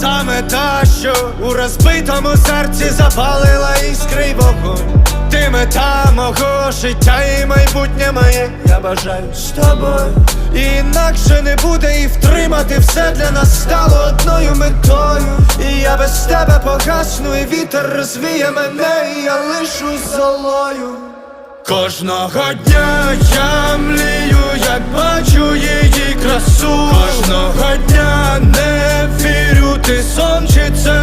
саме та, що у розбитому серці запалила іскри вогонь. Ти мета мого життя і майбутнє моє. Я бажаю з тобою. І інакше не буде і втримати все для нас стало одною метою. І я без тебе погасну, і вітер розвіє мене, і я лишу золою. Кожного дня я млію, як бачу її красу. Кожного дня не